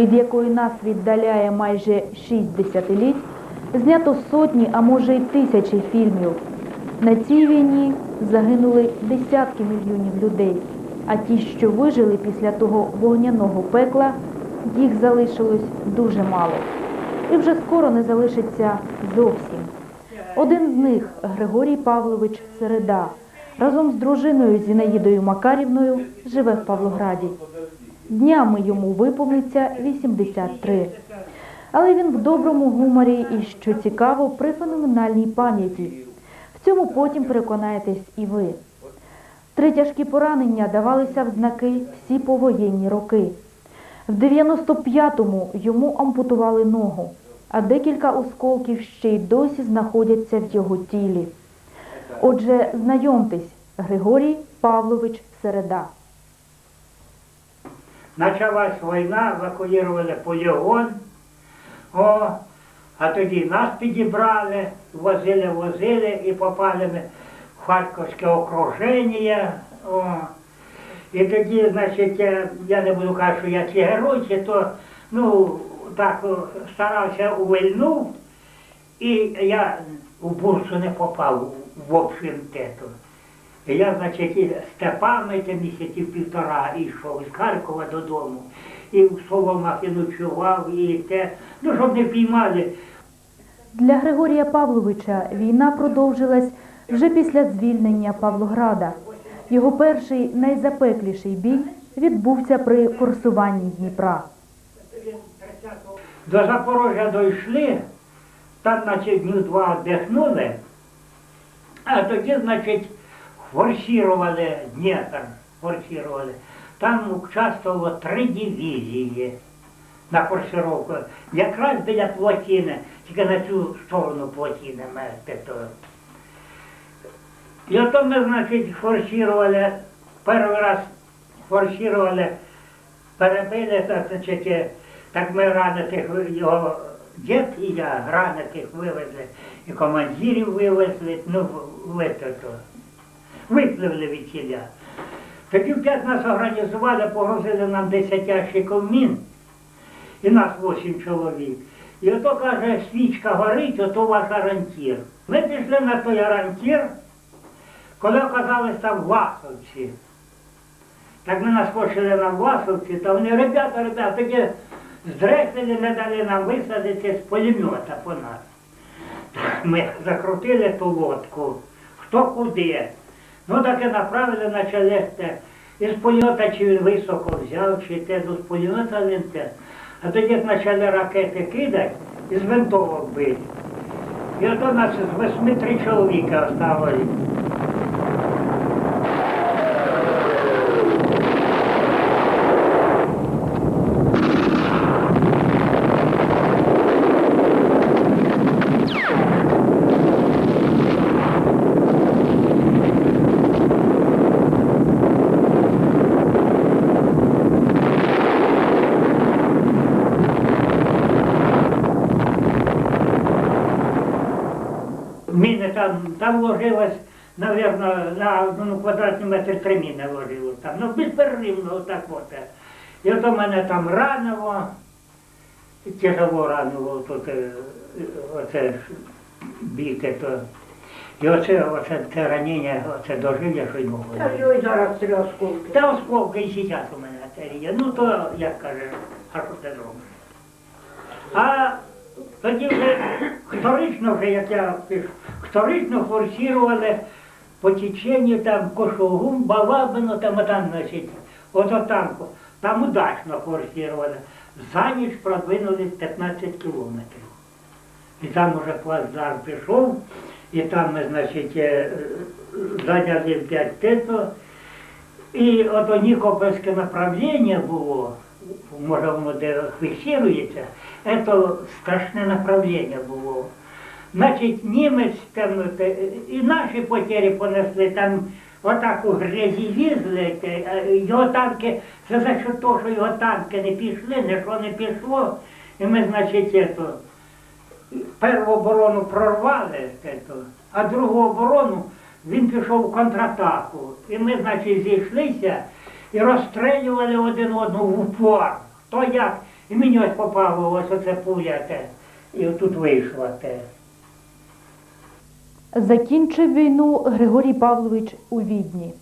від якої нас віддаляє майже шість десятиліть, знято сотні, а може й тисячі фільмів. На цій війні загинули десятки мільйонів людей, а ті, що вижили після того вогняного пекла, їх залишилось дуже мало. І вже скоро не залишиться зовсім. Один з них Григорій Павлович Середа. Разом з дружиною Зінаїдою Макарівною живе в Павлограді. Днями йому виповниться 83. Але він в доброму гуморі і, що цікаво, при феноменальній пам'яті. В цьому потім переконаєтесь і ви. Три тяжкі поранення давалися в знаки всі повоєнні роки. В 95-му йому ампутували ногу, а декілька осколків ще й досі знаходяться в його тілі. Отже, знайомтесь, Григорій Павлович Середа. Началась війна, евакуювали полігон. О, а тоді нас підібрали, возили, возили і попали ми в Харківське окруження. О. І тоді, значить, я- я не буду казати, що я чи герой, чи то ну, так старався увильнув, і я в бурсу не попав в общем тето. І я, значить, і степами це місяців півтора йшов з Харкова додому. І в Соломах і ночував, і те, ну, щоб не піймали. Для Григорія Павловича війна продовжилась вже після звільнення Павлограда. Його перший найзапекліший бій відбувся при форсуванні Дніпра. До Запорожжя дійшли, там, значить, днів два віддихнули, а тоді, значить, форсували Дніпр, форсували. Там участвувало три дивізії на форсировку. Якраз біля плотини, тільки на цю сторону плотини то. І ото ми, значить, форсували, перший раз форсували, перебили, так, значить, е, так ми ранитих, його дід і я ранитих вивезли, і командирів вивезли, ну, в- в это то. Випливли від сіля. Тоді в п'ять нас організували, погрузили нам десятящиків мін, і нас вісім чоловік. І ото каже, свічка горить, ото ваш орієнтір. Ми пішли на той орієнтір, коли оказались там власовці. Так ми наскочили на власовці, то вони, ребята, ребята, тоді здрехнули, не дали нам висадити з пулемета по нас. Ми закрутили ту лодку, хто куди. Ну так і направили, почали те. Із польота чи він високо взяв, чи те, ну з пулемета він те. А тоді як почали ракети кидати і з винтовок бити. І ото нас з восьми три чоловіка оставили. Міни там, там ложилось, наверное, на ну, квадратний метр три міни ложилось там. Ну, безперервно отак от. І от у мене там ранило, тяжело ранило тут е, оце біки то. І оце, оце це ранення, оце дожив, що й ногу. Та його й зараз три осколки. Та осколки і зараз у мене це є. Ну то, як каже, а що ти зробиш? А тоді вже вторично, вже, як я пишу, вторично форсували по теченню там Кошогум, Балабино, там, там, значить, ото там, там удачно форсували. За ніч продвинулись 15 кілометрів. І там уже плацдарм пішов, і там ми, значить, е, зайняли 5 тето. І ото Нікопольське направлення було, може воно де фіксується, це страшне направлення було. Значить, німець там, і наші потері понесли, там отак у грязі а його танки, це за що то, що його танки не пішли, нічого не пішло. І ми, значить, ето, першу оборону прорвали, ето, а другу оборону він пішов в контратаку. І ми, значить, зійшлися і розстрілювали один одного в упор. Хто як І мені ось попало ось оце пуля те. І отут вийшло те. Закінчив війну Григорій Павлович у Відні.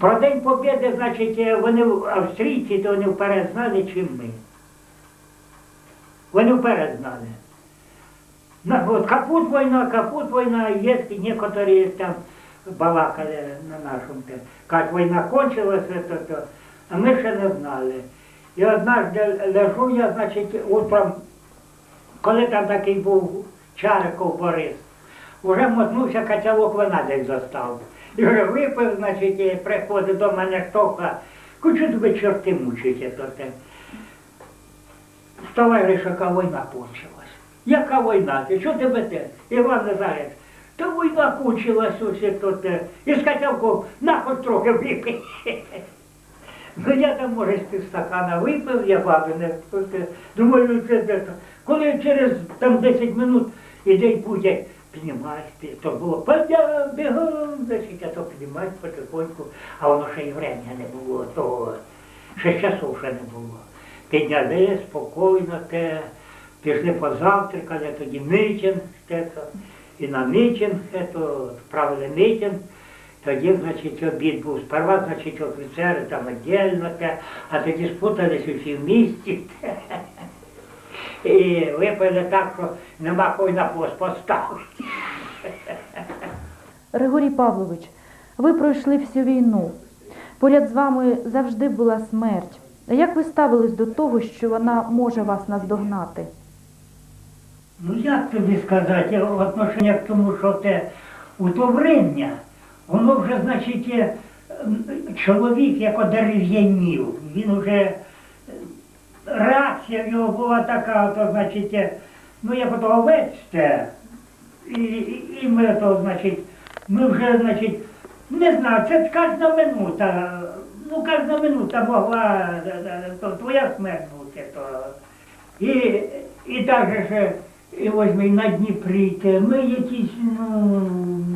Про День Побєди, значить, е, вони австрійці, то вони вперед знали, чим ми. Вони вперед знали. На, от, капут війна, капут війна, є некоторі там балакали на нашому те. Кажуть, війна кончилася, то, то, а ми ще не знали. І однажды лежу я, значить, утром, коли там такий був Чариков Борис, Уже мотнувся котелок вина десь застав. І вже випив, значить, і приходить до мене штовха. Кучу тебе чорти мучите то те. Вставай, Гришака, війна кончилась. Яка війна? Ти що тебе те? Іван Назарець, та війна усе то те. І з котелком на хоч трохи випий. Ну я там, може, з півстакана випив, я бабине. то. Думаю, це де то. Коли через там 10 минут іде будять піднімати, то було падя, бігом, значить, а то піднімати потихоньку, а воно ще й врем'я не було, того, ще часу ще не було. Підняли спокійно те, пішли позавтракали, тоді митинг, те, то, і на митинг, те, то, справили митинг, тоді, значить, обід був. Сперва, значить, офіцери там віддільно, а тоді спуталися всі в місті. І випили так, що нема кого на пост поставити. Григорій Павлович, ви пройшли всю війну. Поряд з вами завжди була смерть. Як ви ставились до того, що вона може вас наздогнати? Ну як тобі сказати, в отношенні к тому, що те утоврення, воно вже, значить, чоловік як одерев'янів, він вже е, реакція в нього була така, то, значить, ну як ото овець те, і, і, і ми то, значить, ми вже, значить, не знаю, це кожна минута, ну кожна минута могла, е, е, то твоя смерть бути, то. І, і так же і возьми на Дніпрі, те, ми якісь,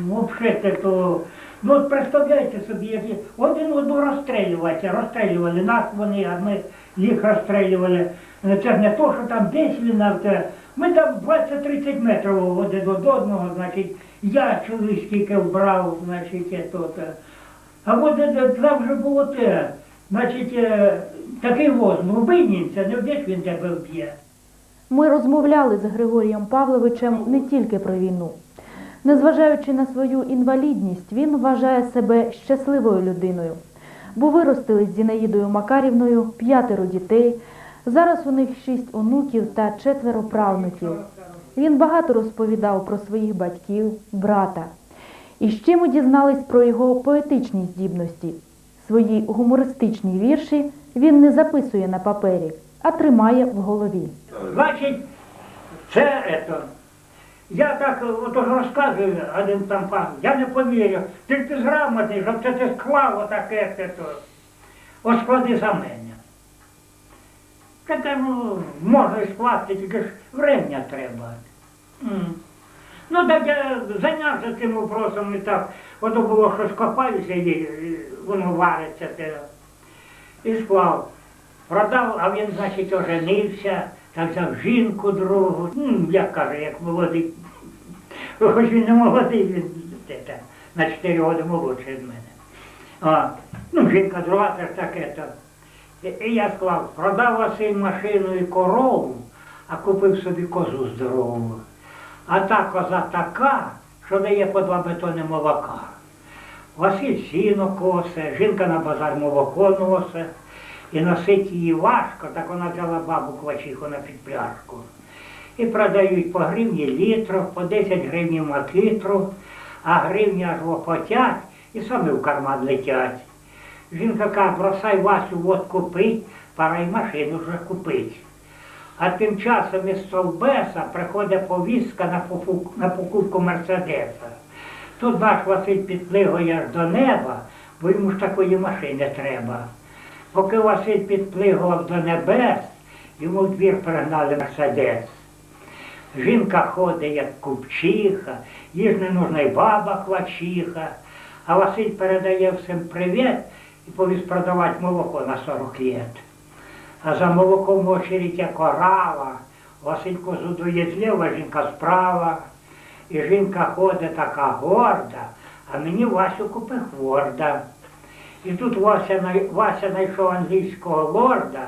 ну, взагалі, то, ну от представляєте собі, які один одного розстрілювати, розстрілювали нас вони, а ми їх розстрілювали. Це ж не то, що там десь він, а те. Ми там 20-30 метрів один від одного, значить, я чоловік скільки вбрав, значить, то. А от там вже було те, значить, е, такий воз, ну винніться, не вдесь він тебе вб'є. Ми розмовляли з Григорієм Павловичем не тільки про війну. Незважаючи на свою інвалідність, він вважає себе щасливою людиною, бо виростили з Зінаїдою Макарівною п'ятеро дітей. Зараз у них шість онуків та четверо правнуків. Він багато розповідав про своїх батьків, брата. І ще ми дізнались про його поетичні здібності. Свої гумористичні вірші він не записує на папері, а тримає в голові. Значить, це ето. Я так от розказую один там пан, я не повірю. Ти ти грамотний, щоб це ти склав отаке це то. За мене. Таке, ну, можна і тільки ж врем'я треба. Ну, так я зайнявся цим вопросом і так. Ото було, що скопаюся і воно вариться. Те. І склав. Продав, а він, значить, оженився, так взяв жінку другу. Ну, як каже, як молодий. Хоч він не молодий, він те, на 4 роки молодший від мене. А, ну, жінка друга теж таке то. І я склав, продав Василь машину і корову, а купив собі козу здорову. А та коза така, що дає по два бетони молока. Василь сіно косе, жінка на базар молоко носе. І носить її важко, так вона взяла бабу квачиху на підпляшку. І продають по гривні літру, по 10 гривень макітру, а гривні аж лопотять і самі в карман летять. Жінка каже, бросай Васю вот купить, пора й машину вже купить. А тим часом із Совбеса приходить повістка на, покупку Мерседеса. Тут наш Василь підплигує аж до неба, бо йому ж такої машини треба. Поки Василь підплигував до небес, йому в двір пригнали Мерседес. Жінка ходить, як купчиха, їй ж не нужна й баба хвачиха. А Василь передає всім привіт і повіз продавати молоко на 40 лет. А за молоком очередь як орава, Василь козу дує зліва, жінка справа. І жінка ходить така горда, а мені Васю купи хворда. І тут Вася, Вася знайшов англійського лорда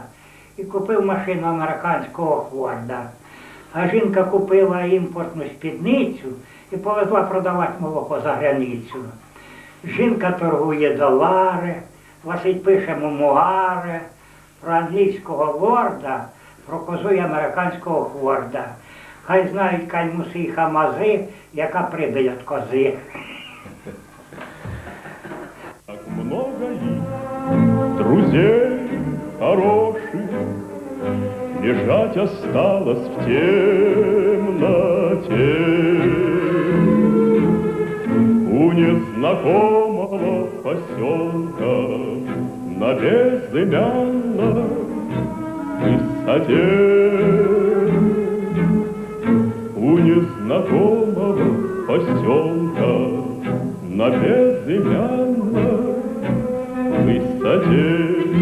і купив машину американського хворда. А жінка купила імпортну спідницю і повезла продавати молоко за границю. Жінка торгує долари, Василь пише мемуари про англійського лорда, про козу і американського хворда. Хай знають кальмуси і хамази, яка прибиль від кози. Друзей хороших, Лежать осталось в темноте. У незнакомого поселка На безымянной высоте. live.